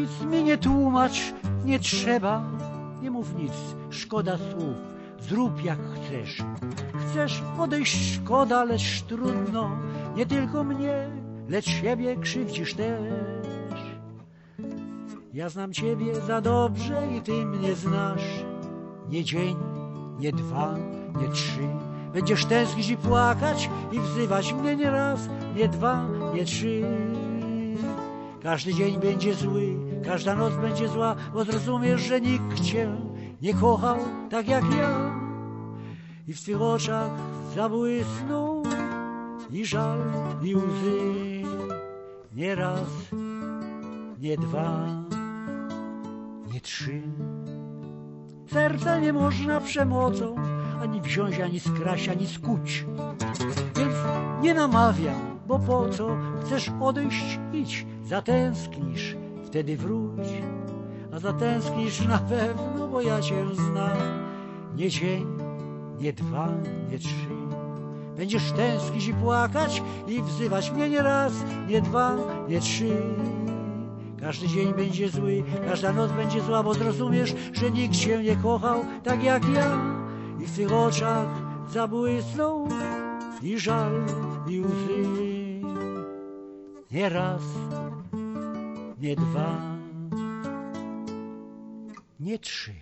nic mi nie tłumacz, nie trzeba, nie mów nic, szkoda słów, zrób jak chcesz. Chcesz odejść, szkoda, lecz trudno, nie tylko mnie, lecz siebie krzywdzisz też. Ja znam ciebie za dobrze i ty mnie znasz. Nie dzień, nie dwa, nie trzy. Będziesz tęsknić i płakać i wzywać mnie nie raz, nie dwa, nie trzy. Każdy dzień będzie zły, każda noc będzie zła, bo zrozumiesz, że nikt cię nie kochał tak jak ja. I w twych oczach zabłysnął i żal, i łzy. Nie raz, nie dwa, nie trzy. Serca nie można przemocą ani wziąć, ani skraść, ani skuć. Więc nie namawiam, bo po co? Chcesz odejść, idź, zatęsknisz, wtedy wróć. A zatęsknisz na pewno, bo ja cię znam. Nie dzień, nie dwa, nie trzy. Będziesz tęsknić i płakać i wzywać mnie nie raz, nie dwa, nie trzy. Każdy dzień będzie zły, każda noc będzie zła, bo zrozumiesz, że nikt cię nie kochał tak jak ja. I w tych oczach zabłysną i żal, i łzy. Nie raz, nie dwa, nie trzy.